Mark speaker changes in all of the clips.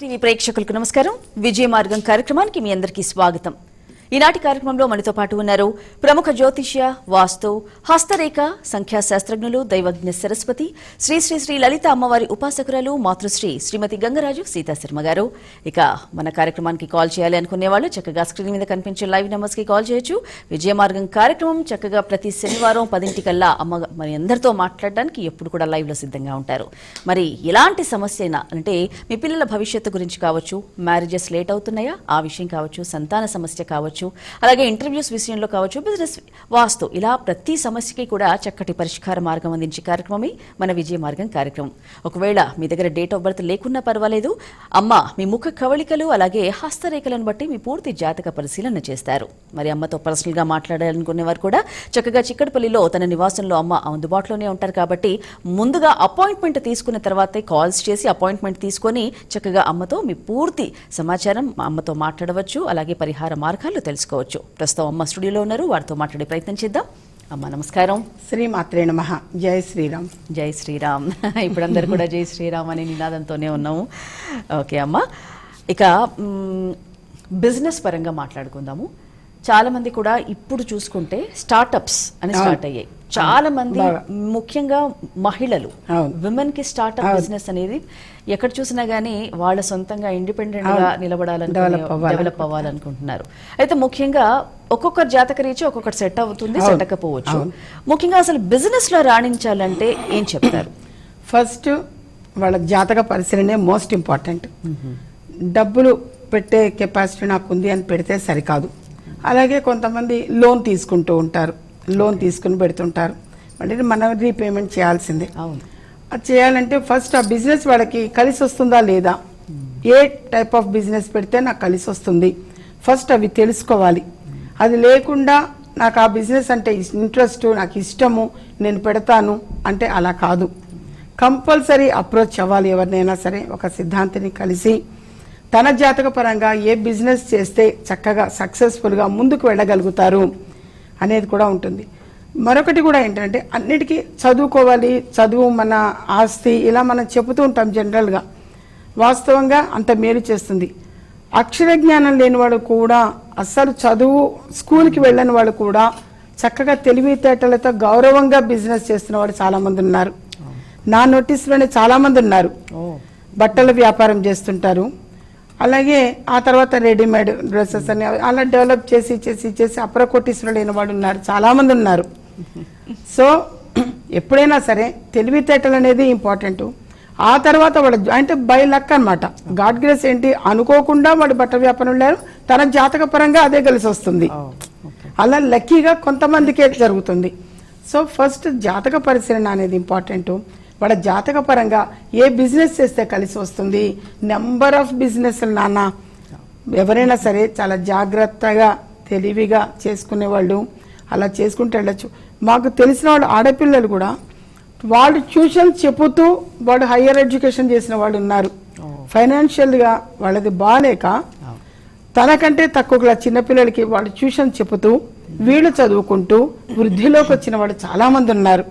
Speaker 1: TV ప్రేక్షకులకు నమస్కారం. విజయ మార్గం కార్యక్రమానికి మీ అందరికీ స్వాగతం. ఈనాటి కార్యక్రమంలో మనతో పాటు ఉన్నారు ప్రముఖ జ్యోతిష్య వాస్తు హస్తరేఖ సంఖ్యా శాస్త్రజ్ఞులు దైవజ్ఞ సరస్వతి శ్రీ శ్రీ శ్రీ లలిత అమ్మవారి ఉపాసకురాలు మాతృశ్రీ శ్రీమతి గంగరాజు సీతాశర్మ గారు. ఇక మన కార్యక్రమానికి కాల్ చేయాలి అనుకునే వాళ్ళు చక్కగా స్క్రీన్ మీద కనిపించే లైవ్ నెంబర్స్కి కాల్ చేయొచ్చు. విజయ మార్గం కార్యక్రమం చక్కగా ప్రతి శనివారం పదింటికల్లా అమ్మ మరి అందరితో మాట్లాడడానికి ఎప్పుడు కూడా లైవ్లో సిద్ధంగా ఉంటారు. మరి ఎలాంటి సమస్య అయినా అంటే మీ పిల్లల భవిష్యత్తు గురించి కావచ్చు మ్యారేజెస్ లేట్ అవుతున్నాయా? ఆ విషయం కావచ్చు సంతాన సమస్య కావచ్చు అలాగే ఇంటర్వ్యూస్ విషయంలో కావచ్చు బిజినెస్ వాస్తు ఇలా ప్రతి సమస్యకి కూడా చక్కటి పరిష్కార మార్గం అందించే కార్యక్రమమే మన విజయ మార్గం కార్యక్రమం. ఒకవేళ మీ దగ్గర డేట్ ఆఫ్ బర్త్ లేకున్నా పర్వాలేదు అమ్మ మీ ముఖ కవళికలు అలాగే హస్తరేఖలను బట్టి మీ పూర్తి జాతక పరిశీలన చేస్తారు. మరి అమ్మతో పర్సనల్గా మాట్లాడాలనుకునే వారు కూడా చక్కగా చిక్కడపల్లిలో తన నివాసంలో అమ్మ అందుబాటులోనే ఉంటారు కాబట్టి ముందుగా అపాయింట్మెంట్ తీసుకున్న తర్వాతే కాల్స్ చేసి అపాయింట్మెంట్ తీసుకొని చక్కగా అమ్మతో మీ పూర్తి సమాచారం అమ్మతో మాట్లాడవచ్చు అలాగే పరిహార మార్గాలు తెలుసుకోవచ్చు. ప్రస్తుతం అమ్మ స్టూడియోలో ఉన్నారు. వారితో మాట్లాడే ప్రయత్నం చేద్దాం. అమ్మ నమస్కారం.
Speaker 2: శ్రీ మాత్రే నమ. జై శ్రీరామ్.
Speaker 1: జై శ్రీరామ్. ఇప్పుడు అందరు కూడా జై శ్రీరామ్ అనే నినాదంతోనే ఉన్నాము. ఓకే అమ్మ. ఇక బిజినెస్ పరంగా మాట్లాడుకుందాము. చాలా మంది కూడా ఇప్పుడు చూసుకుంటే స్టార్టప్స్ అని స్టార్ట్ అయ్యాయి చాలా మంది. ముఖ్యంగా మహిళలు. విమెన్కి స్టార్ట్అప్. బిజినెస్ అనేది ఎక్కడ చూసినా గానీ వాళ్ళ సొంతంగా
Speaker 2: ఇండిపెండెంట్గా.
Speaker 1: నిలబడాలని. డెవలప్ అవ్వాలనుకుంటున్నారు అయితే ముఖ్యంగా ఒక్కొక్కరు జాతక రీచి ఒక్కొక్కటి సెట్ అవుతుంది. సెట్ అవ్వకపోవచ్చు. ముఖ్యంగా అసలు బిజినెస్లో రాణించాలంటే ఏం చెప్తారు
Speaker 2: ఫస్ట్ వాళ్ళ జాతక పరిశీలనే మోస్ట్ ఇంపార్టెంట్ డబ్బులు పెట్టే కెపాసిటీ నాకు ఉంది అని పెడితే సరికాదు అలాగే కొంతమంది లోన్ తీసుకుంటూ ఉంటారు. లోన్ తీసుకుని పెడుతుంటారు. అంటే మనం రీపేమెంట్ చేయాల్సిందే. అది చేయాలంటే ఫస్ట్ ఆ బిజినెస్ వాళ్ళకి కలిసి వస్తుందా లేదా? ఏ టైప్ ఆఫ్ బిజినెస్ పెడితే నాకు కలిసి వస్తుంది? ఫస్ట్ అవి తెలుసుకోవాలి. అది లేకుండా నాకు ఆ బిజినెస్ అంటే ఇంట్రెస్ట్ నాకు ఇష్టము నేను పెడతాను అంటే అలా కాదు. కంపల్సరీ అప్రోచ్ అవ్వాలి ఎవరినైనా సరే ఒక సిద్ధాంతిని కలిసి. తన జాతక పరంగా ఏ బిజినెస్ చేస్తే చక్కగా సక్సెస్ఫుల్గా ముందుకు వెళ్ళగలుగుతారు అనేది కూడా ఉంటుంది. మరొకటి కూడా ఏంటంటే అన్నిటికీ చదువుకోవాలి చదువు మన ఆస్తి ఇలా మనం చెబుతూ ఉంటాం జనరల్గా వాస్తవంగా అంత మేలు చేస్తుంది. అక్షర జ్ఞానం లేనివాడు కూడా అస్సలు చదువు స్కూల్కి వెళ్ళని వాడు కూడా చక్కగా తెలివితేటలతో గౌరవంగా బిజినెస్ చేస్తున్న వాడు చాలామంది ఉన్నారు. నా నోటీస్లోనే చాలామంది ఉన్నారు. బట్టల వ్యాపారం చేస్తుంటారు. అలాగే ఆ తర్వాత రెడీమేడ్ డ్రెస్సెస్ అని అలా డెవలప్ చేసి చేసి చేసి అపర కోటీశ్వరులు లేని వాడు ఉన్నారు. చాలామంది ఉన్నారు. సో ఎప్పుడైనా సరే తెలివితేటలు అనేది ఇంపార్టెంట్. ఆ తర్వాత వాడు అంటే బై లక్ అనమాట గాడ్ గ్రేస్ ఏంటి అనుకోకుండా వాడు బట్టల వ్యాపారం లేరు. తన జాతక పరంగా అదే కలిసి వస్తుంది. అలా లక్కీగా కొంతమందికే జరుగుతుంది. సో ఫస్ట్ జాతక పరిశీలన అనేది ఇంపార్టెంట్. వాళ్ళ జాతక పరంగా ఏ బిజినెస్ చేస్తే కలిసి వస్తుంది? నెంబర్ ఆఫ్ బిజినెస్ నాన్న. ఎవరైనా సరే చాలా జాగ్రత్తగా తెలివిగా చేసుకునే వాళ్ళు అలా చేసుకుంటూ వెళ్ళొచ్చు. మాకు తెలిసిన వాళ్ళు ఆడపిల్లలు కూడా వాళ్ళు ట్యూషన్స్ చెబుతూ వాడు హయ్యర్ ఎడ్యుకేషన్ చేసిన వాళ్ళు ఉన్నారు. ఫైనాన్షియల్గా వాళ్ళది బాగాలేక తనకంటే తక్కువ చిన్నపిల్లలకి వాళ్ళు ట్యూషన్ చెబుతూ వీళ్ళు చదువుకుంటూ వృద్ధిలోకి వచ్చిన వాళ్ళు చాలా మంది ఉన్నారు.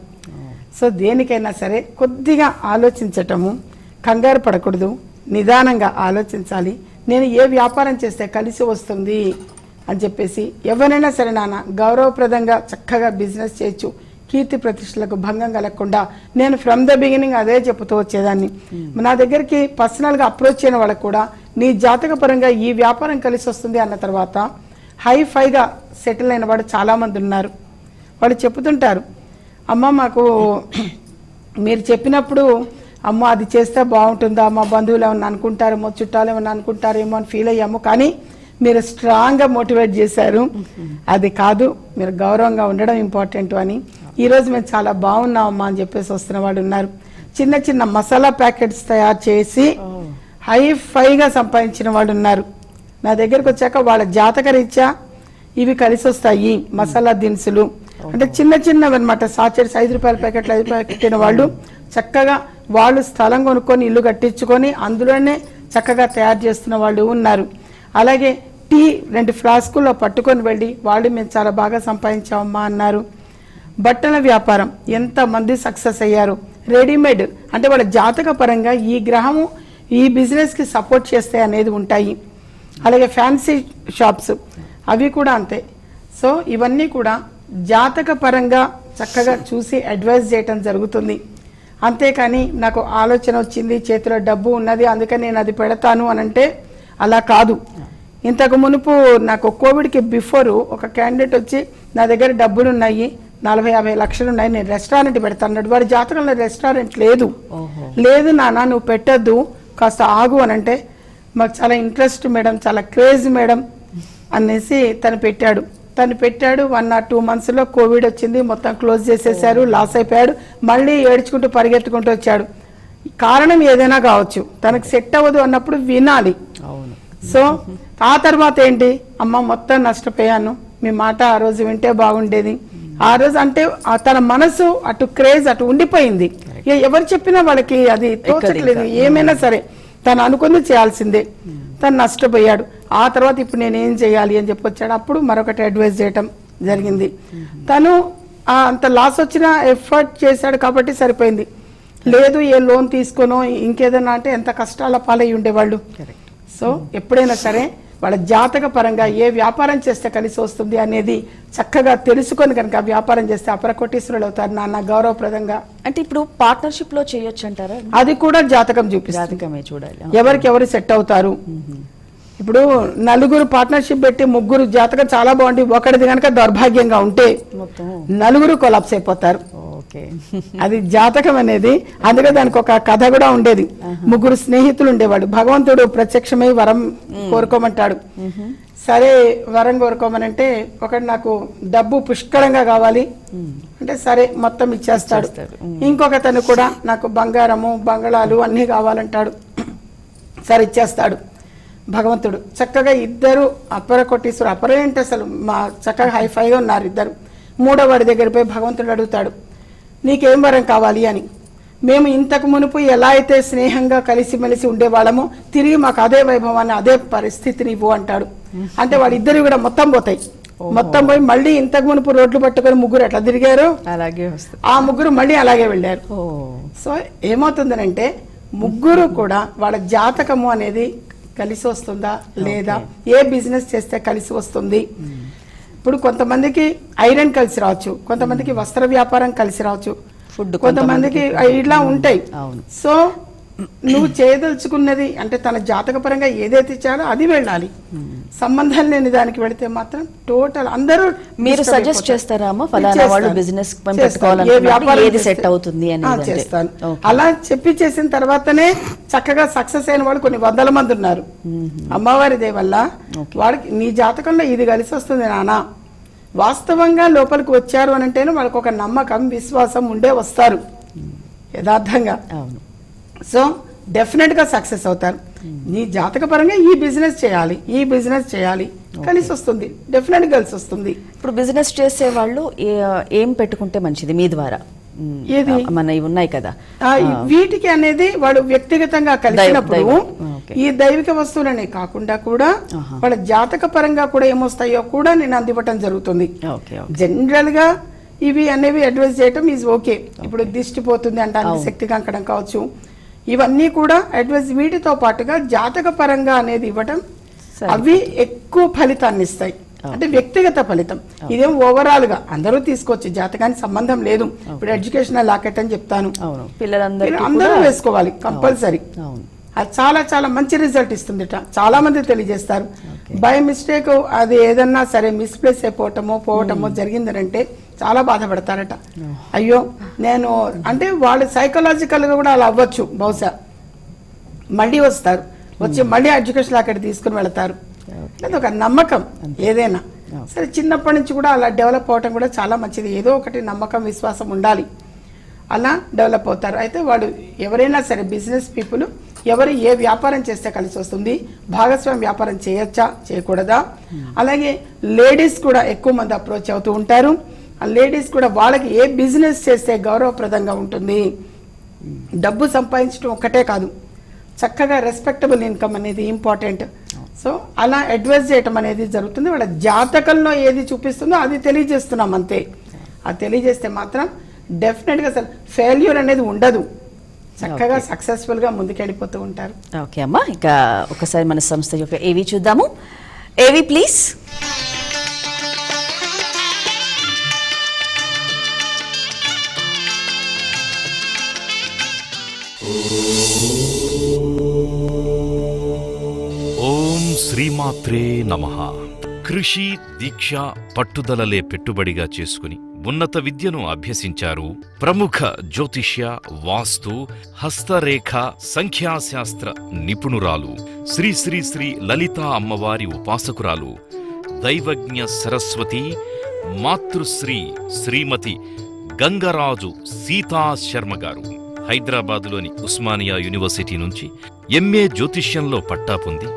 Speaker 2: సో దేనికైనా సరే కొద్దిగా ఆలోచించటము కంగారు పడకూడదు నిదానంగా ఆలోచించాలి. నేను ఏ వ్యాపారం చేస్తే కలిసి వస్తుంది అని చెప్పేసి ఎవరైనా సరే నాన్న గౌరవప్రదంగా చక్కగా బిజినెస్ చేయొచ్చు. కీర్తి ప్రతిష్టలకు భంగం కలగకుండా నేను ఫ్రమ్ ద బిగినింగ్ అదే చెబుతూ వచ్చేదాన్ని. నా దగ్గరికి పర్సనల్గా అప్రోచ్ అయిన వాళ్ళకు కూడా నీ జాతక పరంగా ఈ వ్యాపారం కలిసి వస్తుంది అన్న తర్వాత హై ఫైగా సెటిల్ అయిన వాడు చాలామంది ఉన్నారు. వాళ్ళు చెప్తుంటారు అమ్మ మాకు మీరు చెప్పినప్పుడు అమ్మ అది చేస్తే బాగుంటుందా? మా బంధువులు ఏమన్నా అనుకుంటారేమో చుట్టాలు ఏమన్నా అనుకుంటారేమో అని ఫీల్ అయ్యాము. కానీ మీరు స్ట్రాంగ్గా మోటివేట్ చేశారు. అది కాదు మీరు గౌరవంగా ఉండడం ఇంపార్టెంట్ అని. ఈరోజు మేము చాలా బాగున్నామమ్మా అని చెప్పేసి వస్తున్న వాళ్ళు ఉన్నారు. చిన్న చిన్న మసాలా ప్యాకెట్స్ తయారు చేసి హై ఫైగా సంపాదించిన వాళ్ళు ఉన్నారు. నా దగ్గరకు వచ్చాక వాళ్ళ జాతక రీత్యా ఇవి కలిసి వస్తాయి. మసాలా దినుసులు అంటే చిన్న చిన్నవి అనమాట సాచెట్స్ ఐదు రూపాయల ప్యాకెట్లు ఐదు ప్యాకెట్ వాళ్ళు చక్కగా వాళ్ళు స్థలం కొనుక్కొని ఇల్లు కట్టించుకొని అందులోనే చక్కగా తయారు చేస్తున్న వాళ్ళు ఉన్నారు. అలాగే టీ రెండు ఫ్లాస్కుల్లో పట్టుకొని వెళ్ళి వాళ్ళు మేము చాలా బాగా సంపాదించామమ్మా అన్నారు. బట్టల వ్యాపారం ఎంతమంది సక్సెస్ అయ్యారు. రెడీమేడ్ అంటే వాళ్ళ జాతక పరంగా ఈ గ్రహము ఈ బిజినెస్కి సపోర్ట్ చేస్తే అనేది ఉంటాయి. అలాగే ఫ్యాన్సీ షాప్స్ అవి కూడా అంతే. సో ఇవన్నీ కూడా జాతక పరంగా చక్కగా చూసి అడ్వైజ్ చేయటం జరుగుతుంది. అంతేకాని నాకు ఆలోచన వచ్చింది చేతిలో డబ్బు ఉన్నది అందుకని నేను అది పెడతాను అని అంటే అలా కాదు. ఇంతకు మునుపు నాకు కోవిడ్కి బిఫోర్ ఒక క్యాండిడేట్ వచ్చి నా దగ్గర డబ్బులు ఉన్నాయి నలభై యాభై లక్షలు ఉన్నాయి నేను రెస్టారెంట్ పెడతాను అన్నాడు. వాడి జాతకంలో రెస్టారెంట్ లేదు. లేదు నాన్న నువ్వు పెట్టద్దు కాస్త ఆగు అని అంటే మాకు చాలా ఇంట్రెస్ట్ మేడం చాలా క్రేజ్ మేడం అనేసి తను పెట్టాడు. తను పెట్టాడు వన్ ఆర్ టూ మంత్స్లో కోవిడ్ వచ్చింది మొత్తం క్లోజ్ చేసేసారు లాస్ అయిపోయాడు మళ్ళీ ఏడ్చుకుంటూ పరిగెత్తుకుంటూ వచ్చాడు. కారణం ఏదైనా కావచ్చు తనకు సెట్ అవ్వదు అన్నప్పుడు వినాలి. సో ఆ తర్వాత ఏంటి? అమ్మ మొత్తం నష్టపోయాను మీ మాట ఆ రోజు వింటే బాగుండేది. ఆ రోజు అంటే తన మనసు అటు క్రేజ్ అటు ఉండిపోయింది. ఎవరు చెప్పినా వాళ్ళకి అది తోచట్లేదు ఏమైనా సరే తను అనుకుంది చేయాల్సిందే. తను నష్టపోయాడు. ఆ తర్వాత ఇప్పుడు నేను ఏం చేయాలి అని చెప్పి వచ్చాడు. అప్పుడు మరొకటి అడ్వైజ్ చేయటం జరిగింది. తను అంత లాస్ వచ్చిన ఎఫర్ట్ చేశాడు కాబట్టి సరిపోయింది. లేదు ఏ లోన్ తీసుకోనో ఇంకేదైనా అంటే ఎంత కష్టాల పాలై ఉండేవాళ్ళు. సో ఎప్పుడైనా సరే వాళ్ళ జాతక పరంగా ఏ వ్యాపారం చేస్తే కలిసి వస్తుంది అనేది చక్కగా తెలుసుకొని కనుక వ్యాపారం చేస్తే అపర కోటీశ్వరులు అవుతారు నాన్న గౌరవప్రదంగా.
Speaker 1: అంటే ఇప్పుడు పార్ట్నర్షిప్లో చేయొచ్చు అంటారా?
Speaker 2: అది కూడా జాతకం చూపిస్తుంది.
Speaker 1: జాతకమే చూడాలి.
Speaker 2: ఎవరికి ఎవరు సెట్ అవుతారు? ఇప్పుడు నలుగురు పార్ట్నర్షిప్ పెట్టి ముగ్గురు జాతకం చాలా బాగుంది ఒకటిది కనుక దౌర్భాగ్యంగా ఉంటే నలుగురు కొలాప్స్ అయిపోతారు. అది జాతకం అనేది అందుకే దానికి ఒక కథ కూడా ఉండేది. ముగ్గురు స్నేహితులు ఉండేవాడు భగవంతుడు ప్రత్యక్షమై వరం కోరుకోమంటాడు. సరే వరం కోరుకోమనంటే ఒకటి నాకు డబ్బు పుష్కలంగా కావాలి. అంటే సరే మొత్తం ఇచ్చేస్తాడు.
Speaker 1: ఇచ్చేస్తాడు.
Speaker 2: ఇంకొకతను కూడా నాకు బంగారము బంగళాలు అన్నీ కావాలంటాడు. సరే ఇచ్చేస్తాడు భగవంతుడు. చక్కగా ఇద్దరు అపర కొట్టేశ్వరు అపర ఏంటి అసలు? మా చక్కగా హైఫైగా ఉన్నారు ఇద్దరు. మూడో వాడి దగ్గర పోయి భగవంతుడు అడుగుతాడు. నీకేం వరం కావాలి అని. మేము ఇంతకు మునుపు ఎలా అయితే స్నేహంగా కలిసిమెలిసి ఉండేవాళ్ళమో తిరిగి మాకు అదే వైభవాన్ని అదే పరిస్థితిని ఇవ్వు అంటాడు. అంటే వాళ్ళిద్దరు కూడా మొత్తం పోతాయి. మొత్తం పోయి మళ్ళీ ఇంతకు మునుపు రోడ్లు పట్టుకొని ముగ్గురు ఎట్లా తిరిగారు?
Speaker 1: అలాగే
Speaker 2: ఆ ముగ్గురు మళ్ళీ అలాగే వెళ్ళారు. సో ఏమవుతుందనంటే ముగ్గురు కూడా వాళ్ళ జాతకము అనేది కలిసి వస్తుందా లేదా? ఏ బిజినెస్ చేస్తే కలిసి వస్తుంది? ఇప్పుడు కొంతమందికి ఐరన్ కలిసి రావచ్చు కొంతమందికి వస్త్ర వ్యాపారం కలిసి రావచ్చు
Speaker 1: ఫుడ్
Speaker 2: కొంతమందికి ఇట్లా ఉంటాయి. సో నువ్వు చేయదలుచుకున్నది అంటే తన జాతక పరంగా ఏదైతే ఇచ్చాడో అది వెళ్ళాలి. సంబంధం లేని దానికి వెళితే మాత్రం టోటల్ అందరూ
Speaker 1: మీరు సజెస్ట్. చేస్తారా ఫలానా. వాళ్ళు బిజినెస్ ఏది సెట్ అవుతుంది.
Speaker 2: చేస్తాను. అలా చెప్పి చేసిన తర్వాతనే చక్కగా సక్సెస్ అయిన వాళ్ళు కొన్ని వందల మంది ఉన్నారు. అమ్మవారి వల్ల. వాడికి నీ జాతకంలో ఇది కలిసి వస్తుంది నాన్న వాస్తవంగా లోపలికి వచ్చారు అని అంటేనే వాళ్ళకి ఒక నమ్మకం విశ్వాసం ఉండే వస్తారు. యథార్థంగా.
Speaker 1: అవును.
Speaker 2: సో డెఫినెట్గా సక్సెస్ అవుతారు. నీ జాతక పరంగా ఈ బిజినెస్ చేయాలి ఈ బిజినెస్ చేయాలి. కలిసి వస్తుంది. డెఫినెట్ కలిసి వస్తుంది.
Speaker 1: ఇప్పుడు బిజినెస్ చేసే వాళ్ళు ఏ- పెట్టుకుంటే మంచిది మీ ద్వారా?
Speaker 2: ఏది?
Speaker 1: మన ఇవి ఉన్నాయి కదా.
Speaker 2: వీటికి అనేది వాడు వ్యక్తిగతంగా కలిసినప్పుడు. ఈ దైవిక వస్తువులనే కాకుండా కూడా. వాళ్ళ జాతక పరంగా కూడా ఏమొస్తాయో కూడా నేను అందివ్వటం జరుగుతుంది. జనరల్గా ఇవి అనేవి అడ్వైస్ చేయటం ఈజ్ ఓకే. ఇప్పుడు దిష్టి పోతుంది అంటానికి శక్తి కంకణం కావచ్చు. ఇవన్నీ కూడా అడ్వైస్ వీటితో పాటుగా జాతక పరంగా అనేది ఇవ్వటం. అవి ఎక్కువ ఫలితాన్ని ఇస్తాయి. అంటే వ్యక్తిగత ఫలితం. ఇదేం ఓవరాల్గా అందరూ తీసుకోవచ్చు జాతకానికి సంబంధం లేదు. ఇప్పుడు ఎడ్యుకేషనల్ లాకెట్ అని చెప్తాను. అందరూ వేసుకోవాలి కంపల్సరీ. అది చాలా చాలా మంచి రిజల్ట్ ఇస్తుందిట. చాలా మంది తెలియజేస్తారు. బై మిస్టేక్ అది ఏదన్నా సరే మిస్ప్లేస్ అయిపోవటమో పోవటమో జరిగిందనంటే చాలా బాధపడతారట. అయ్యో నేను అంటే వాళ్ళు సైకలాజికల్గా కూడా అలా అవ్వచ్చు బహుశా. మళ్ళీ వస్తారు. వచ్చి మళ్ళీ ఎడ్యుకేషన్ అక్కడ తీసుకుని వెళతారు. అది ఒక నమ్మకం ఏదైనా. సరే చిన్నప్పటి నుంచి కూడా అలా డెవలప్ అవటం కూడా చాలా మంచిది. ఏదో ఒకటి నమ్మకం విశ్వాసం ఉండాలి. అలా డెవలప్ అవుతారు. అయితే వాడు ఎవరైనా సరే బిజినెస్ పీపుల్ ఎవరు ఏ వ్యాపారం చేస్తే కలిసి వస్తుంది భాగస్వామి వ్యాపారం చేయొచ్చా చేయకూడదా? అలాగే లేడీస్ కూడా ఎక్కువ మంది అప్రోచ్ అవుతూ ఉంటారు. లేడీస్ కూడా వాళ్ళకి ఏ బిజినెస్ చేస్తే గౌరవప్రదంగా ఉంటుంది? డబ్బు సంపాదించడం ఒక్కటే కాదు. చక్కగా రెస్పెక్టబుల్ ఇన్కమ్ అనేది ఇంపార్టెంట్. సో అలా అడ్వైస్ చేయటం అనేది జరుగుతుంది. వాళ్ళ జాతకంలో ఏది చూపిస్తుందో అది తెలియజేస్తున్నాం అంతే. అది తెలియజేస్తే మాత్రం డెఫినెట్గా అసలు ఫెయిల్యూర్ అనేది ఉండదు. చక్కగా సక్సెస్ఫుల్గా ముందుకెళ్ళిపోతూ ఉంటారు.
Speaker 1: ఓకే అమ్మా ఇక ఒకసారి మన సంస్థ యొక్క ఏవి చూద్దాము? ఏవి ప్లీజ్?
Speaker 3: ఓం శ్రీమాత్రే నమ. కృషి దీక్ష పట్టుదలలే పెట్టుబడిగా చేసుకుని ఉన్నత విద్యను అభ్యసించారు ప్రముఖ జ్యోతిష్య వాస్తు హస్తరేఖ సంఖ్యాశాస్త్ర నిపుణురాలు శ్రీ శ్రీ శ్రీ లలితా అమ్మవారి ఉపాసకురాలు దైవజ్ఞ సరస్వతి మాతృశ్రీ శ్రీమతి గంగరాజు సీతా శర్మ గారు. హైదరాబాద్లోని ఉస్మానియా యూనివర్సిటీ నుంచి ఎంఏ జ్యోతిష్యంలో పట్టా పొంది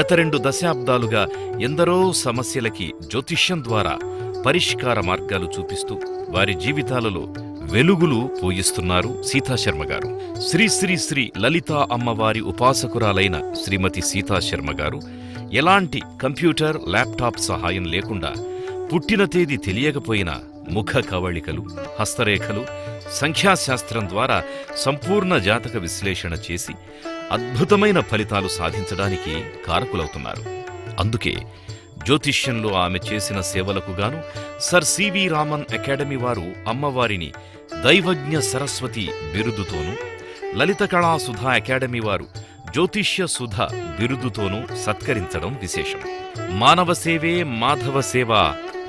Speaker 3: గత రెండు దశాబ్దాలుగా ఎందరో సమస్యలకి జ్యోతిష్యం ద్వారా పరిష్కార మార్గాలు చూపిస్తూ వారి జీవితాలలో వెలుగులు పోయిస్తున్నారు సీతాశర్మ గారు. శ్రీ శ్రీ శ్రీ లలితా అమ్మవారి ఉపాసకురాలైన శ్రీమతి సీతాశర్మ గారు ఎలాంటి కంప్యూటర్ ల్యాప్టాప్ సహాయం లేకుండా పుట్టిన తేదీ తెలియకపోయినా ముఖ కవళికలు హస్తరేఖలు సంఖ్యాశాస్త్రం ద్వారా సంపూర్ణ జాతక విశ్లేషణ చేసి అద్భుతమైన ఫలితాలు సాధించడానికి కారకులవుతున్నారు. అందుకే జ్యోతిష్యంలో ఆమె చేసిన సేవలకు గాను సర్ సివి రామన్ అకాడమీ వారు అమ్మవారిని దైవజ్ఞ సరస్వతి బిరుదుతోనూ లలిత కళా సుధా అకాడమీ వారు జ్యోతిష్య సుధ బిరుదుతోనూ సత్కరించడం విశేషం. మానవ సేవే మాధవ సేవ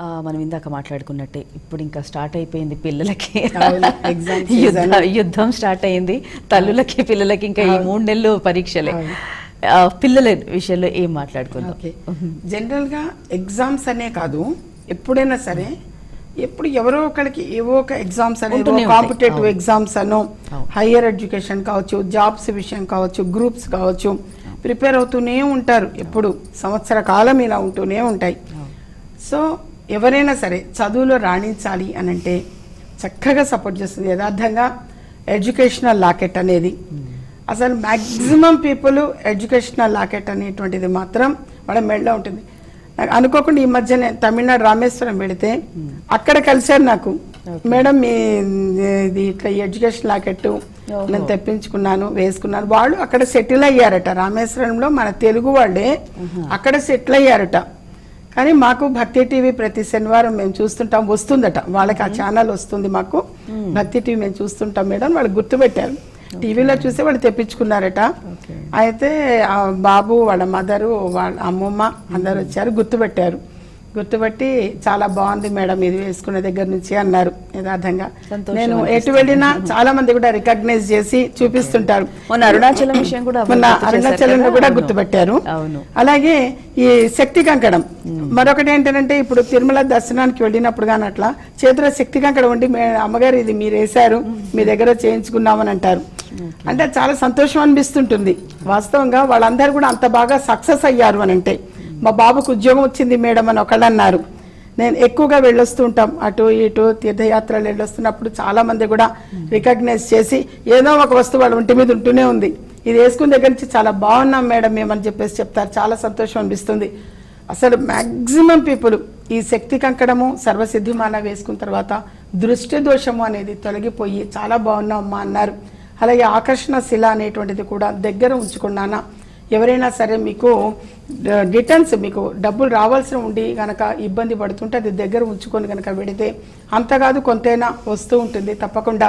Speaker 1: మనం ఇందాక మాట్లాడుకున్నట్టే ఇప్పుడు ఇంకా స్టార్ట్ అయిపోయింది పిల్లలకి. యుద్ధ- స్టార్ట్ అయింది. తల్లులకి పిల్లలకి ఇంకా ఈ. మూడు నెలలు పరీక్షలే. పిల్లల విషయంలో ఏం మాట్లాడుకుందాం?
Speaker 2: ఓకే. జనరల్గా ఎగ్జామ్స్ అనే కాదు ఎప్పుడైనా సరే ఎప్పుడు ఎవరో ఒకరికి ఏవో ఒక ఎగ్జామ్స్ అనేది. కాంపిటేటివ్. ఎగ్జామ్స్ అను. హయ్యర్ ఎడ్యుకేషన్ కావచ్చు జాబ్స్ విషయం కావచ్చు గ్రూప్స్ కావచ్చు ప్రిపేర్ అవుతూనే ఉంటారు. ఎప్పుడు? సంవత్సర కాలం ఇలా ఉంటూనే ఉంటాయి. సో ఎవరైనా సరే చదువులో రాణించాలి అని అంటే చక్కగా సపోర్ట్ చేస్తుంది. యథార్థంగా ఎడ్యుకేషనల్ లాకెట్ అనేది. అసలు మ్యాక్సిమం పీపుల్ ఎడ్యుకేషనల్ లాకెట్ అనేటువంటిది మాత్రం వాళ్ళ మెడలో ఉంటుంది. నాకు అనుకోకుండా ఈ మధ్యనే తమిళనాడు రామేశ్వరం వెళితే అక్కడ కలిశారు నాకు. మేడం మీ ఇది ఇట్లా ఎడ్యుకేషన్ లాకెట్ నేను తెప్పించుకున్నాను వేసుకున్నాను. వాళ్ళు అక్కడ సెటిల్ అయ్యారట. రామేశ్వరంలో మన తెలుగు వాళ్ళే అక్కడ సెటిల్ అయ్యారట. కానీ మాకు భక్తి టీవీ ప్రతి శనివారం మేము చూస్తుంటాం వస్తుందట. వాళ్ళకి ఆ ఛానల్ వస్తుంది మాకు. భక్తి టీవీ మేము చూస్తుంటాం మేడం వాళ్ళు గుర్తుపెట్టారు. టీవీలో చూసి వాళ్ళు తెప్పించుకున్నారట. అయితే ఆ బాబు వాళ్ళ మదరు వాళ్ళ అమ్మమ్మ అందరు వచ్చారు గుర్తుపెట్టారు. గుర్తుపట్టి చాలా బాగుంది మేడం ఇది వేసుకునే దగ్గర నుంచి అన్నారు యథార్థంగా. నేను. ఎటు వెళ్ళినా చాలా మంది కూడా రికగ్నైజ్ చేసి చూపిస్తుంటారు.
Speaker 1: మొన్న అరుణాచలం విషయం కూడా
Speaker 2: మొన్న అరుణాచలంలో
Speaker 1: కదా?
Speaker 2: కూడా. గుర్తుపెట్టారు. అలాగే ఈ శక్తి కంకణం. మరొకటి ఏంటంటే ఇప్పుడు తిరుమల దర్శనానికి వెళ్ళినప్పుడు కానీ అట్లా చేతిలో శక్తి కంకణం ఉండి "మే- అమ్మగారు ఇది మీరు వేశారు మీ దగ్గర చేయించుకున్నామని అంటారు. అంటే చాలా సంతోషం అనిపిస్తుంటుంది. వాస్తవంగా వాళ్ళందరూ కూడా అంత బాగా సక్సెస్ అయ్యారు అని అంటే. మా బాబుకు ఉద్యోగం వచ్చింది మేడం అని ఒకళ్ళు అన్నారు. నేను ఎక్కువగా వెళ్ళొస్తూ ఉంటాం అటు ఇటు తీర్థయాత్రలు వెళ్ళొస్తున్నప్పుడు చాలామంది కూడా రికగ్నైజ్ చేసి ఏదో ఒక వస్తువు వాళ్ళ ఒంటి మీద ఉంటూనే ఉంది. ఇది వేసుకున్న దగ్గర నుంచి చాలా బాగున్నాం మేడం మేమని చెప్పేసి చెప్తారు. చాలా సంతోషం అనిపిస్తుంది. అసలు మ్యాక్సిమం పీపుల్ ఈ శక్తి కంకణము సర్వసిద్ధిమాల వేసుకున్న తర్వాత దృష్టి దోషము అనేది తొలగిపోయి చాలా బాగున్నాం అమ్మా అన్నారు. అలాగే ఆకర్షణ శిల అనేటువంటిది కూడా దగ్గర ఉంచుకున్నానా. ఎవరైనా సరే మీకు రిటర్న్స్ మీకు డబ్బులు రావాల్సి ఉండి కనుక ఇబ్బంది పడుతుంటే అది దగ్గర ఉంచుకొని కనుక పెడితే అంతకాదు కొంతైనా వస్తూ ఉంటుంది తప్పకుండా.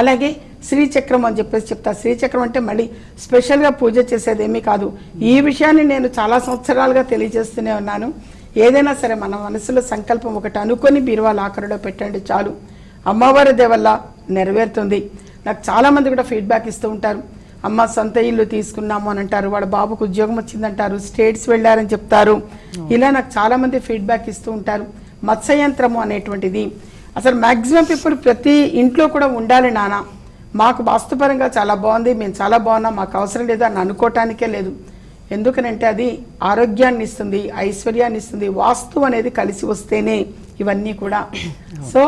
Speaker 2: అలాగే శ్రీచక్రం అని చెప్పేసి చెప్తా. శ్రీచక్రం అంటే మళ్ళీ స్పెషల్గా పూజ చేసేది ఏమీ కాదు. ఈ విషయాన్ని నేను చాలా సంవత్సరాలుగా తెలియజేస్తూనే ఉన్నాను. ఏదైనా సరే మన మనసులో సంకల్పం ఒకటి అనుకొని బీరువాల ఆఖరిలో పెట్టండి చాలు. అమ్మవారి దేవల్ల నెరవేరుతుంది. నాకు చాలా మంది కూడా ఫీడ్బ్యాక్ ఇస్తూ ఉంటారు. అమ్మ సొంత ఇల్లు తీసుకున్నాము అని అంటారు. వాళ్ళ బాబుకు ఉద్యోగం వచ్చిందంటారు. స్టేట్స్ వెళ్ళారని చెప్తారు. ఇలా నాకు చాలా మంది ఫీడ్బ్యాక్ ఇస్తూ ఉంటారు. మత్స్యయంత్రము అనేటువంటిది. అసలు మాక్సిమం పీపుల్ ప్రతి ఇంట్లో కూడా ఉండాలి నాన్న. మాకు వాస్తుపరంగా చాలా బాగుంది. మేము చాలా బాగున్నాం. మాకు అవసరం లేదు అని అనుకోవటానికే లేదు. ఎందుకనంటే అది ఆరోగ్యాన్ని ఇస్తుంది ఐశ్వర్యాన్ని ఇస్తుంది. వాస్తు అనేది కలిసి వస్తేనే ఇవన్నీ కూడా. సో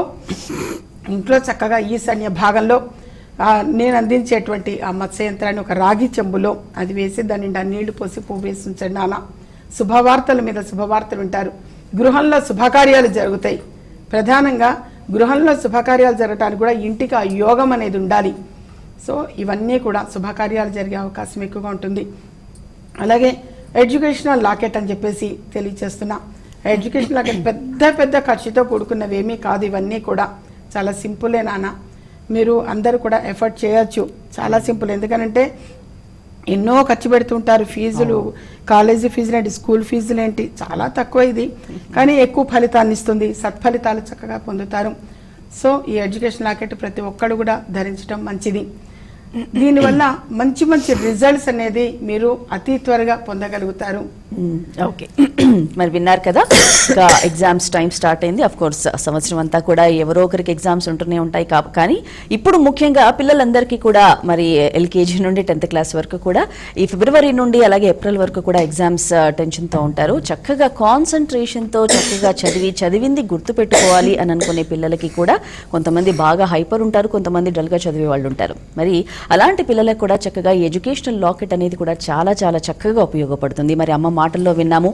Speaker 2: ఇంట్లో చక్కగా ఈశాన్య భాగంలో నేను అందించేటువంటి ఆ మత్స్య యంత్రాన్ని ఒక రాగి చెంబులో అది వేసి దాని నిండా నీళ్ళు పోసి పువ్వు వేసి ఉంచండి నాన్న. శుభవార్తల మీద శుభవార్తలు వింటారు. గృహంలో శుభకార్యాలు జరుగుతాయి. ప్రధానంగా గృహంలో శుభకార్యాలు జరగటానికి కూడా ఇంటికి ఆ యోగం అనేది ఉండాలి. సో ఇవన్నీ కూడా శుభకార్యాలు జరిగే అవకాశం ఎక్కువగా ఉంటుంది. అలాగే ఎడ్యుకేషనల్ లాకెట్ అని చెప్పేసి తెలియచేస్తున్నా. ఎడ్యుకేషన్ లాకెట్ పెద్ద పెద్ద ఖర్చుతో కూడుకున్నవి ఏమీ కాదు. ఇవన్నీ కూడా చాలా సింపులే నాన్న. మీరు అందరూ కూడా ఎఫర్ట్ చేయొచ్చు. చాలా సింపుల్. ఎందుకనంటే ఎన్నో ఖర్చు పెడుతుంటారు ఫీజులు కాలేజీ ఫీజులు ఏంటి స్కూల్ ఫీజులు ఏంటి చాలా తక్కువ ఇది. కానీ ఎక్కువ ఫలితాన్ని ఇస్తుంది. సత్ఫలితాలు చక్కగా పొందుతారు. సో ఈ ఎడ్యుకేషన్ లాకెట్ ప్రతి ఒక్కడు కూడా ధరించడం మంచిది. దీనివల్ల మంచి మంచి రిజల్ట్స్ అనేది మీరు అతి త్వరగా పొందగలుగుతారు.
Speaker 1: Mm, ఓకే మరి విన్నారు కదా ఇంకా ఎగ్జామ్స్ టైం స్టార్ట్ అయింది. అఫ్ కోర్స్ సంవత్సరం అంతా కూడా ఎవరో ఒకరికి ఎగ్జామ్స్ ఉంటూనే ఉంటాయి కా కానీ ఇప్పుడు ముఖ్యంగా పిల్లలందరికీ కూడా మరి ఎల్కేజీ నుండి టెన్త్ క్లాస్ వరకు కూడా ఈ ఫిబ్రవరి నుండి అలాగే ఏప్రిల్ వరకు కూడా ఎగ్జామ్స్ టెన్షన్తో uh, ఉంటారు. చక్కగా కాన్సన్ట్రేషన్తో చక్కగా చదివి చదివింది గుర్తుపెట్టుకోవాలి అని అనుకునే పిల్లలకి కూడా కొంతమంది బాగా హైపర్ ఉంటారు కొంతమంది డల్గా చదివే వాళ్ళు ఉంటారు. మరి అలాంటి పిల్లలకు కూడా చక్కగా ఎడ్యుకేషనల్ లాకెట్ అనేది కూడా చాలా చాలా చక్కగా ఉపయోగపడుతుంది. మరి అమ్మ మాటల్లో విన్నాము.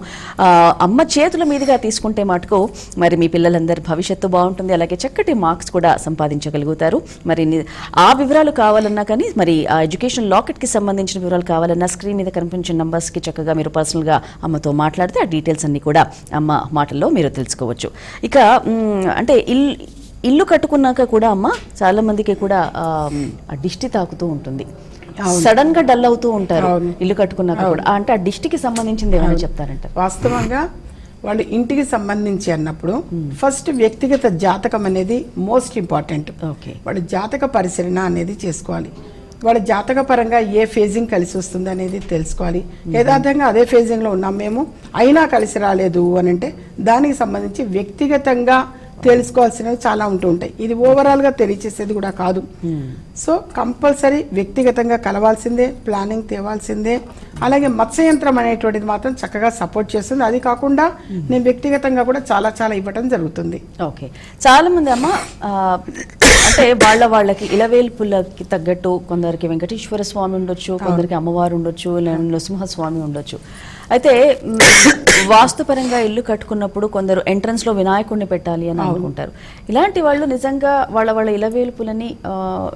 Speaker 1: అమ్మ చేతుల మీదుగా తీసుకుంటే మటుకు మరి మీ పిల్లలందరి భవిష్యత్తు బాగుంటుంది. అలాగే చక్కటి మార్క్స్ కూడా సంపాదించగలుగుతారు. మరి ఆ వివరాలు కావాలన్నా కానీ మరి ఆ ఎడ్యుకేషన్ లాకెట్కి సంబంధించిన వివరాలు కావాలన్నా స్క్రీన్ మీద కనిపించిన నంబర్స్కి చక్కగా మీరు పర్సనల్గా అమ్మతో మాట్లాడితే ఆ డీటెయిల్స్ అన్నీ కూడా అమ్మ మాటల్లో మీరు తెలుసుకోవచ్చు. ఇక అంటే ఇల్లు ఇల్లు కట్టుకున్నాక కూడా అమ్మ చాలామందికి కూడా దిష్టి తాకుతూ ఉంటుంది. సడన్గా డల్ అవుతూ ఉంటారు. ఇల్లు కట్టుకున్నాక కూడా ఆ, అంటే ఆ దిష్టికి సంబంధించింది ఏమైనా చెప్తారంటారు?
Speaker 2: వాస్తవంగా వాళ్ళు ఇంటికి సంబంధించి అన్నప్పుడు ఫస్ట్ వ్యక్తిగత జాతకం అనేది మోస్ట్ ఇంపార్టెంట్
Speaker 1: ఓకే
Speaker 2: వాళ్ళ జాతక పరిశీలన అనేది చేసుకోవాలి. వాళ్ళ జాతక పరంగా ఏ ఫేజింగ్ కలిసి వస్తుంది అనేది తెలుసుకోవాలి. యథార్థంగా అదే ఫేజింగ్లో ఉన్నాం మేము. అయినా కలిసి రాలేదు అని అంటే దానికి సంబంధించి వ్యక్తిగతంగా తెలుసుకోవాల్సినవి చాలా ఉంటూ ఉంటాయి. ఇది ఓవరాల్గా తెలియచేసేది కూడా కాదు. సో కంపల్సరీ వ్యక్తిగతంగా కలవాల్సిందే ప్లానింగ్ తేవాల్సిందే. అలాగే మత్స్యయంత్రం అనేటువంటిది మాత్రం చక్కగా సపోర్ట్ చేస్తుంది. అది కాకుండా నేను వ్యక్తిగతంగా కూడా చాలా చాలా ఇవ్వటం జరుగుతుంది.
Speaker 1: ఓకే. చాలా మంది అమ్మ అంటే వాళ్ళ వాళ్ళకి ఇలవేల్పులకి తగ్గట్టు కొందరికి వెంకటేశ్వర స్వామి ఉండొచ్చు కొందరికి అమ్మవారు ఉండొచ్చు లేదా నృసింహస్వామి ఉండొచ్చు. అయితే వాస్తుపరంగా ఇల్లు కట్టుకున్నప్పుడు కొందరు ఎంట్రన్స్లో వినాయకుడిని పెట్టాలి అని అనుకుంటారు. ఇలాంటి వాళ్ళు నిజంగా వాళ్ళ వాళ్ళ ఇలవేల్పులని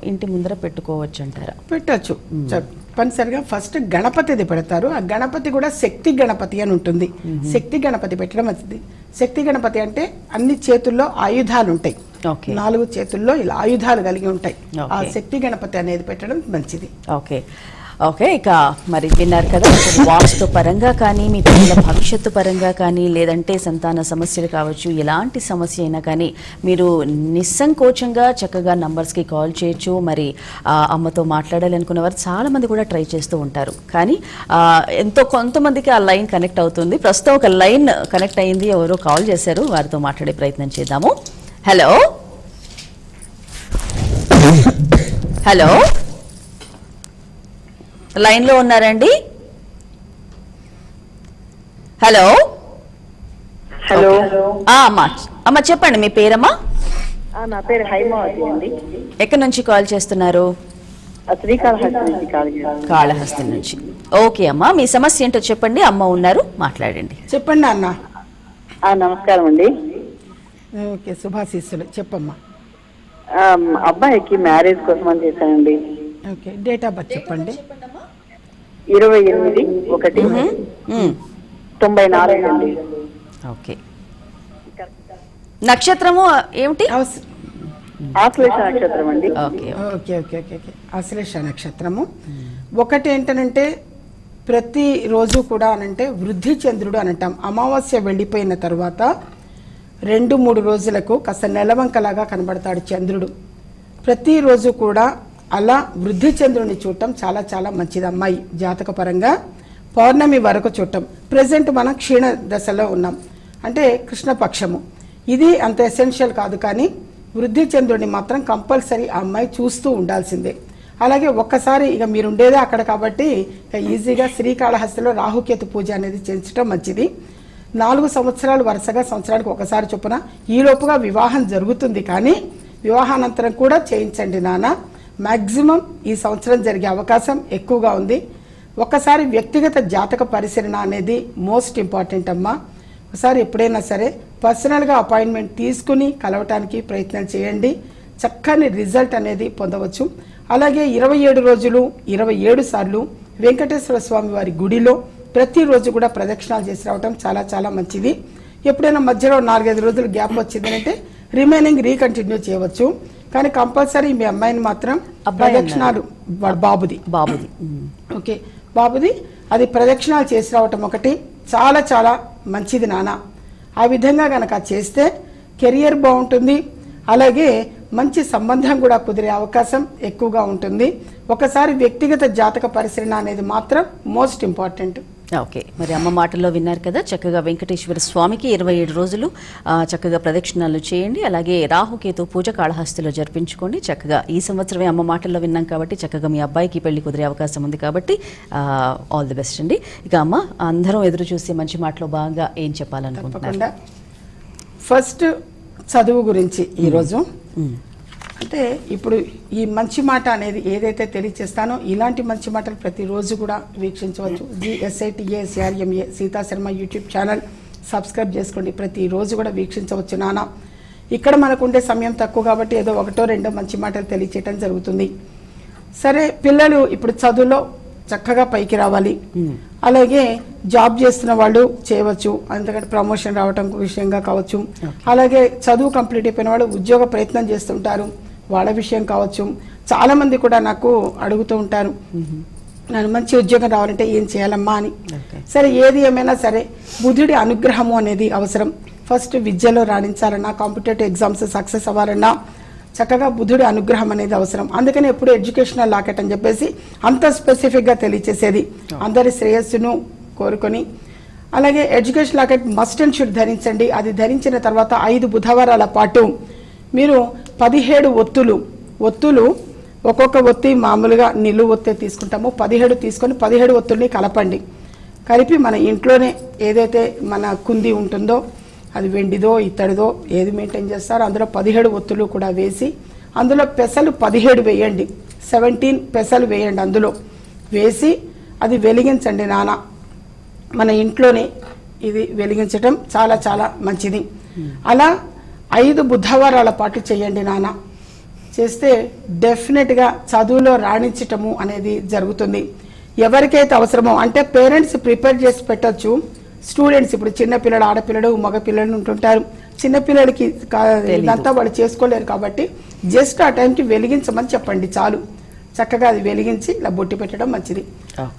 Speaker 1: ఇంటి ముందర పెట్టుకోవచ్చు అంటారా
Speaker 2: పెట్టచ్చు తప్పనిసరిగా ఫస్ట్ గణపతిది పెడతారు. ఆ గణపతి కూడా శక్తి గణపతి అని ఉంటుంది. శక్తి గణపతి పెట్టడం మంచిది. శక్తి గణపతి అంటే అన్ని చేతుల్లో ఆయుధాలు ఉంటాయి
Speaker 1: ఓకే.
Speaker 2: నాలుగు చేతుల్లో ఇలా ఆయుధాలు కలిగి ఉంటాయి. ఆ. శక్తి గణపతి అనేది పెట్టడం మంచిది.
Speaker 1: ఓకే. ఓకే ఇక మరి విన్నారు కదా అసలు వాస్తు పరంగా కానీ మీ పిల్లల భవిష్యత్తు పరంగా కానీ లేదంటే సంతాన సమస్యలు కావచ్చు ఎలాంటి సమస్య అయినా కానీ మీరు నిస్సంకోచంగా చక్కగా నంబర్స్కి కాల్ చేయొచ్చు. మరి ఆ, అమ్మతో మాట్లాడాలి అనుకున్న వారు చాలామంది కూడా ట్రై చేస్తూ ఉంటారు. కానీ ఎంతో కొంతమందికి ఆ లైన్ కనెక్ట్ అవుతుంది. ప్రస్తుతం ఒక లైన్ కనెక్ట్ అయింది. ఎవరో కాల్ చేశారు. వారితో మాట్లాడే ప్రయత్నం చేద్దాము. హలో? హలో? లైన్లో ఉన్నారండి? హలో?
Speaker 4: హలో.
Speaker 1: ఆ, అమ్మా. అమ్మ చెప్పండి మీ పేరమ్మా?
Speaker 4: ఆ, నా పేరు హైమావతి అండి.
Speaker 1: ఎక్కడి నుంచి కాల్ చేస్తున్నారు? కాళహస్తి నుంచి. ఓకే అమ్మా. మీ సమస్య ఏంటో చెప్పండి. అమ్మ ఉన్నారు. మాట్లాడండి.
Speaker 2: చెప్పండి అన్న.
Speaker 4: ఆ, నమస్కారం అండి.
Speaker 2: ఓకే శుభాశీస్సులు. చెప్పమ్మా.
Speaker 4: అబ్బాయికి మ్యారేజ్ కోసం అని చేశానండి
Speaker 2: ఓకే డేట్ ఆఫ్ బర్త్ చెప్పండి
Speaker 4: ఇరవై ఎనిమిది ఒకటి. తొంభై నాలుగు. అండి
Speaker 1: ఓకే. నక్షత్రము ఏమిటి?
Speaker 2: అవస-
Speaker 4: ఆశ్లేష నక్షత్రం అండి.
Speaker 1: Okay.
Speaker 2: Okay okay okay okay. Ashlesha నక్షత్రము. ఒకటి ఏంటనంటే ప్రతి రోజు కూడా అనంటే వృద్ధి చంద్రుడు అని అంటాం అమావాస్య వెళ్ళిపోయిన తర్వాత రెండు మూడు రోజులకు కాస్త నెలవంకలాగా కనబడతాడు చంద్రుడు. ప్రతిరోజు కూడా అలా వృద్ధి చంద్రుని చూడటం చాలా చాలా మంచిది. అమ్మాయి జాతకపరంగా పౌర్ణమి వరకు చూడటం. ప్రజెంట్ మనం క్షీణ దశలో ఉన్నాం. అంటే కృష్ణపక్షము. ఇది అంత ఎసెన్షియల్ కాదు కానీ వృద్ధి చంద్రుడిని మాత్రం కంపల్సరీ ఆ అమ్మాయి చూస్తూ ఉండాల్సిందే. అలాగే ఒక్కసారి ఇక మీరు ఉండేదే అక్కడ కాబట్టి ఈజీగా శ్రీకాళహస్తిలో రాహుకేతు పూజ అనేది చేయించడం మంచిది. నాలుగు సంవత్సరాలు వరుసగా సంవత్సరానికి ఒకసారి చొప్పున ఈ లోపుగా వివాహం జరుగుతుంది కానీ వివాహానంతరం కూడా చేయించండి నాన్న. మ్యాక్సిమం ఈ సంవత్సరం జరిగే అవకాశం ఎక్కువగా ఉంది. ఒకసారి వ్యక్తిగత జాతక పరిశీలన అనేది మోస్ట్ ఇంపార్టెంట్ అమ్మా. ఒకసారి ఎప్పుడైనా సరే పర్సనల్గా అపాయింట్మెంట్ తీసుకుని కలవటానికి ప్రయత్నం చేయండి. చక్కని రిజల్ట్ అనేది పొందవచ్చు. అలాగే ఇరవై ఏడు రోజులు ఇరవై ఏడు సార్లు వెంకటేశ్వర స్వామి వారి గుడిలో ప్రతిరోజు కూడా ప్రదక్షిణాలు చేసి రావటం చాలా చాలా మంచిది. ఎప్పుడైనా మధ్యలో నాలుగైదు రోజులు గ్యాప్ వచ్చిందంటే రిమైనింగ్ రీకంటిన్యూ చేయవచ్చు. కానీ కంపల్సరీ మీ అమ్మాయిని మాత్రం ప్రదక్షిణాలు బాబుది.
Speaker 1: బాబుది.
Speaker 2: ఓకే. బాబుది అది ప్రదక్షిణాలు చేసి రావటం ఒకటి. చాలా చాలా మంచిది నాన్న ఆ విధంగా గనక చేస్తే కెరియర్ బాగుంటుంది. అలాగే మంచి సంబంధం కూడా కుదిరే అవకాశం ఎక్కువగా ఉంటుంది. ఒకసారి వ్యక్తిగత జాతక పరిశీలన అనేది మాత్రం మోస్ట్ ఇంపార్టెంట్.
Speaker 1: ఓకే. మరి అమ్మ మాటల్లో విన్నారు కదా చక్కగా వెంకటేశ్వర స్వామికి ఇరవై ఏడు రోజులు చక్కగా ప్రదక్షిణాలు చేయండి. అలాగే రాహుకేతు పూజ కాళహస్తిలో జరిపించుకోండి. చక్కగా ఈ సంవత్సరమే అమ్మ మాటల్లో విన్నాం కాబట్టి చక్కగా మీ అబ్బాయికి పెళ్ళి కుదిరే అవకాశం ఉంది కాబట్టి ఆల్ ది బెస్ట్ అండి. ఇక అమ్మ అందరం ఎదురు చూసే మంచి మాటలో బాగా ఏం చెప్పాలనుకుంటున్నారు?
Speaker 2: ఫస్ట్ చదువు గురించి ఈరోజు. అంటే ఇప్పుడు ఈ మంచి మాట అనేది ఏదైతే తెలియచేస్తానో ఇలాంటి మంచి మాటలు ప్రతిరోజు కూడా వీక్షించవచ్చు. జిఎస్ఐటిఏ సిఆర్ఎంఏ సీతాశర్మ యూట్యూబ్ ఛానల్ సబ్స్క్రైబ్ చేసుకోండి. ప్రతిరోజు కూడా వీక్షించవచ్చు నాన్న. ఇక్కడ మనకు ఉండే సమయం తక్కువ కాబట్టి ఏదో ఒకటో రెండో మంచి మాటలు తెలియచేయటం జరుగుతుంది. సరే పిల్లలు ఇప్పుడు చదువులో చక్కగా పైకి రావాలి. అలాగే జాబ్ చేస్తున్న వాళ్ళు చేయవచ్చు. అందుకంటే ప్రమోషన్ రావటం విషయంగా కావచ్చు. అలాగే చదువు కంప్లీట్ అయిపోయిన వాళ్ళు ఉద్యోగ ప్రయత్నం చేస్తుంటారు. వాళ్ళ విషయం కావచ్చు. చాలా మంది కూడా నాకు అడుగుతూ ఉంటారు. నాకు మంచి ఉద్యోగం రావాలంటే ఏం చేయాలమ్మా అని. సరే ఏది ఏమైనా సరే బుధుడి అనుగ్రహము అనేది అవసరం. ఫస్ట్ విద్యలో రాణించాలన్నా కాంపిటేటివ్ ఎగ్జామ్స్ సక్సెస్ అవ్వాలన్నా చక్కగా బుధుడి అనుగ్రహం అనేది అవసరం. అందుకని ఎప్పుడు ఎడ్యుకేషనల్ లాకెట్ అని చెప్పేసి అంత స్పెసిఫిక్గా తెలియచేసేది. అందరి శ్రేయస్సును కోరుకొని. అలాగే education locket must and should ధరించండి. అది ధరించిన తర్వాత ఐదు బుధవారాల పాటు మీరు పదిహేడు ఒత్తులు ఒత్తులు ఒక్కొక్క ఒత్తి మామూలుగా నిలువు ఒత్తే తీసుకుంటామో. పదిహేడు తీసుకొని పదిహేడు ఒత్తుల్ని కలపండి. కలిపి మన ఇంట్లోనే ఏదైతే మన కుంది ఉంటుందో అది వెండిదో ఇత్తడిదో ఏది మెయింటైన్ చేస్తారో అందులో పదిహేడు ఒత్తులు కూడా వేసి అందులో పెసలు పదిహేడు వేయండి. సెవెంటీన్ పెసలు వేయండి అందులో. వేసి అది వెలిగించండి నాన్న. మన ఇంట్లోనే ఇది వెలిగించటం చాలా చాలా మంచిది. అలా ఐదు బుధవారాల పాటు చేయండి నాన్న. చేస్తే డెఫినెట్గా చదువులో రాణించటము అనేది జరుగుతుంది. ఎవరికైతే అవసరమో అంటే పేరెంట్స్ ప్రిపేర్ చేసి పెట్టచ్చు స్టూడెంట్స్ ఇప్పుడు చిన్నపిల్లలు ఆడపిల్లలు మగ పిల్లలు ఉంటుంటారు చిన్నపిల్లలకి కా- ఇదంతా వాళ్ళు చేసుకోలేరు కాబట్టి జస్ట్ ఆ టైంకి వెలిగించమని చెప్పండి చాలు. చక్కగా అది వెలిగించి ఇలా బొట్టి పెట్టడం మంచిది.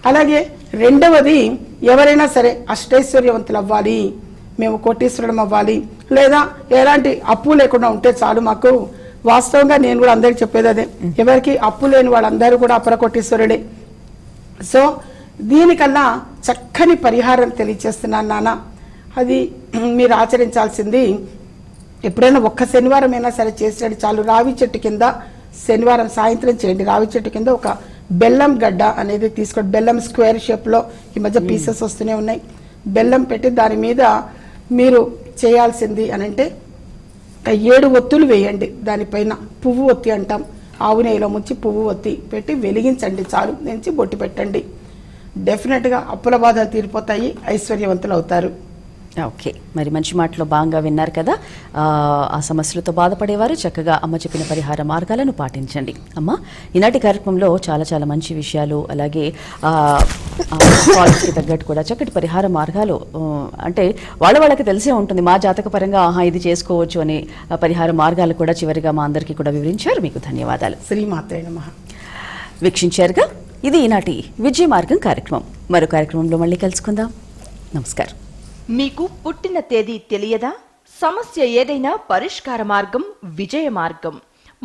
Speaker 2: అలాగే రెండవది ఎవరైనా సరే అష్టైశ్వర్యవంతులు అవ్వాలి. మేము కోటీశ్వరులం అవ్వాలి. లేదా ఎలాంటి అప్పు లేకుండా ఉంటే చాలు మాకు. వాస్తవంగా నేను కూడా అందరికి చెప్పేది అదే. ఎవరికి అప్పు లేని వాళ్ళందరూ కూడా అపర కోటీశ్వరుడే. సో దీనికల్లా చక్కని పరిహారం తెలియచేస్తున్నాను నాన్న. అది మీరు ఆచరించాల్సింది ఎప్పుడైనా ఒక్క శనివారం అయినా సరే చేసినట్టు చాలు. రావి చెట్టు కింద శనివారం సాయంత్రం చేయండి. రావి చెట్టు కింద ఒక బెల్లం గడ్డ అనేది తీసుకోండి. బెల్లం స్క్వేర్ షేప్లో ఈ మధ్య పీసెస్ వస్తూనే ఉన్నాయి. బెల్లం పెట్టి దాని మీద మీరు చేయాల్సింది అని అంటే ఏడు ఒత్తులు వేయండి. దానిపైన పువ్వు ఒత్తి అంటాం. ఆవు నెయ్యిలో ముంచి పువ్వు ఒత్తి పెట్టి వెలిగించండి చాలు. నుంచి బొట్టు పెట్టండి. డెఫినెట్గా అప్పుల బాధలు తీరిపోతాయి ఐశ్వర్యవంతులు అవుతారు.
Speaker 1: ఓకే మరి మంచి మాటలో బాగా విన్నారు కదా? ఆ, సమస్యలతో బాధపడేవారు. చక్కగా అమ్మ చెప్పిన పరిహార మార్గాలను పాటించండి. అమ్మ ఈనాటి కార్యక్రమంలో చాలా చాలా మంచి విషయాలు అలాగే కాలేజ్కి తగ్గట్టు కూడా చక్కటి పరిహార మార్గాలు అంటే వాళ్ళ వాళ్ళకి తెలిసే ఉంటుంది. మా జాతక పరంగా ఆహా ఇది చేసుకోవచ్చు అనే పరిహార మార్గాలు కూడా చివరిగా మా అందరికీ కూడా వివరించారు. మీకు ధన్యవాదాలు.
Speaker 2: శ్రీమాతే
Speaker 1: వీక్షించారుగా? ఇది ఈనాటి విజయ మార్గం కార్యక్రమం. మరో కార్యక్రమంలో మళ్ళీ కలుసుకుందాం. నమస్కారం.
Speaker 5: మీకు పుట్టిన తేదీ తెలియదా? సమస్య ఏదైనా పరిష్కార మార్గం విజయ మార్గం.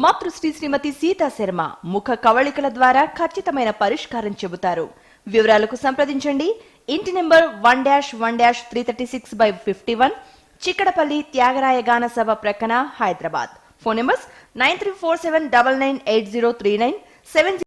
Speaker 5: మాతృశ్రీ శ్రీమతి సీతా శర్మ ముఖ కవళికల ద్వారా ఖచ్చితమైన పరిష్కారం చెబుతారు. వివరాలకు సంప్రదించండి. ఇంటి number one dash one dash three thirty six by fifty one Chikkadpally Thyagaraya Gana Sabha ప్రక్కన Hyderabad. Phone numbers nine three four seven double nine eight zero three nine seven